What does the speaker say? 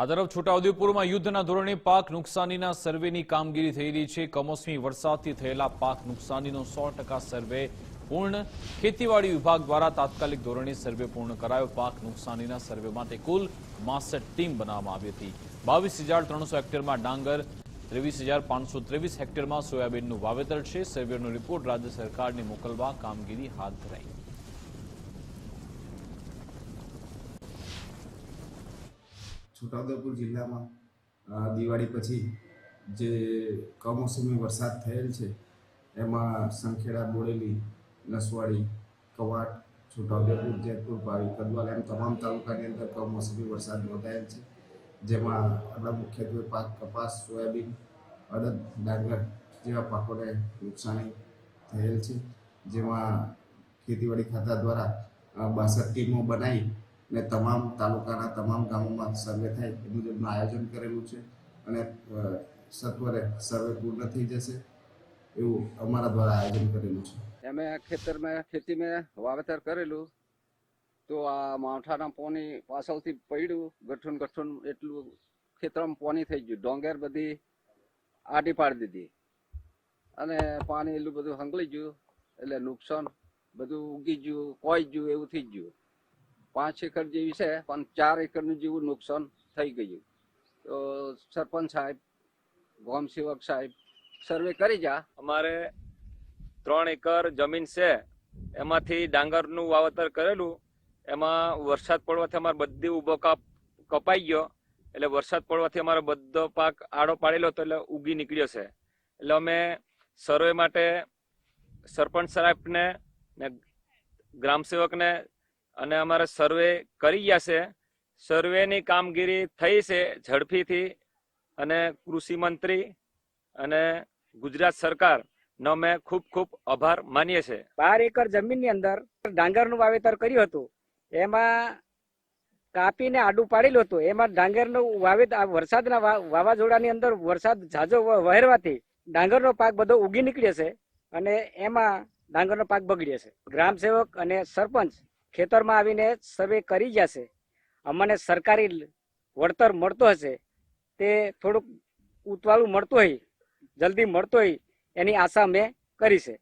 આ તરફ છોટાઉદેપુરમાં યુદ્ધના ધોરણે પાક નુકસાનીના સર્વેની કામગીરી થઈ રહી છે. કમોસમી વરસાદથી થયેલા પાક નુકસાનીનો સો સર્વે પૂર્ણ. ખેતીવાડી વિભાગ દ્વારા તાત્કાલિક ધોરણે સર્વે પૂર્ણ કરાયો. પાક નુકસાનીના સર્વે માટે કુલ માસઠ ટીમ બનાવવામાં આવી હતી. બાવીસ હજાર ત્રણસો હેક્ટરમાં ડાંગર, ત્રેવીસ હજાર પાંચસો ત્રેવીસ હેક્ટરમાં સોયાબીનનું વાવેતર છે. સર્વેનો રિપોર્ટ રાજ્ય સરકારને મોકલવા કામગીરી હાથ ધરાઈ. છોટાઉદેપુર જિલ્લામાં દિવાળી પછી જે કમોસમી વરસાદ થયેલ છે, એમાં સંખેડા, બોડેલી નસવાડી કવાટ, છોટાઉદેપુર, જેતપુર, ભાવી, કદવાલ એમ તમામ તાલુકાની અંદર કમોસમી વરસાદ નોંધાયેલ છે. જેમાં આપણા મુખ્યત્વે પાક, કપાસ, સોયાબીન, અડદ, ડાંગર જેવા પાકોને નુકસાની થયેલ છે. જેમાં ખેતીવાડી ખાતા દ્વારા બાસઠ ટીમો બનાવી ને તમામ તાલુકાના તમામ ગામોમાં સર્વે થાય એ મુજબનું આયોજન કરેલું છે અને સત્વરે સર્વે પૂર્ણ થઈ જશે એવું અમારા દ્વારા આયોજન કરેલું છે. અમે ખેતર में ખેતી મેં વાવેતર કરેલું તો આ માવઠાના પોની પાછળથી પડ્યું ગઠ્ઠું ગઠ્ઠું એટલું ખેતરમાં પોની થઈ ગયું. ડોંગેર બધી આડી પાડી દીધી. અને પાણી એટલું બધું હંગલી ગયું, એટલે નુકસાન બધું ઉગી ગયું કોઈ ગયું એવું થઈ ગયું. પાંચ એકર જેવી છે, પણ ચાર એકરનું જેવું નુકસાન થઈ ગયું. તો સરપંચ સાહેબ, ગોમ સેવક સાહેબ, સર્વે કરી જા. અમારે ત્રણ એકર જમીન છે, એમાંથી ડાંગરનું વાવતર કરેલું. એમાં વરસાદ પડવાથી અમારે બધી ઊભો કાપ કપાઈ ગયો. એટલે વરસાદ પડવાથી અમારો બધો પાક આડો પાડેલો હતો, એટલે ઉગી નીકળ્યો છે. એટલે અમે સર્વે માટે સરપંચ સાહેબને ને ગ્રામ સેવકને અને અમારે સર્વે કરી ગયા છે. સર્વેની કામગીરી થઈ છે ઝડપીથી અને કૃષિ મંત્રી અને ગુજરાત સરકાર નો અમે ખૂબ ખૂબ આભાર માનીએ છે બાર એકર જમીનની અંદર ડાંગરનું વાવેતર કર્યું હતું. એમાં કાપીને આડું પાડેલું હતું. એમાં ડાંગરનું વાવેતર વરસાદના વાવાઝોડાની અંદર વરસાદ ઝાઝો વહેરવાથી ડાંગરનો પાક બધો ઉગી નીકળ્યો છે અને એમાં ડાંગરનો પાક બગડ્યો છે. ગ્રામ સેવક અને સરપંચ ખેતરમાં આવીને સર્વે કરી છે અમને સરકારી વળતર મળતો હશે, તે થોડુંક ઉતવાળું મળતું હોય, જલ્દી મળતો હોય, એની આશા મેં કરી છે.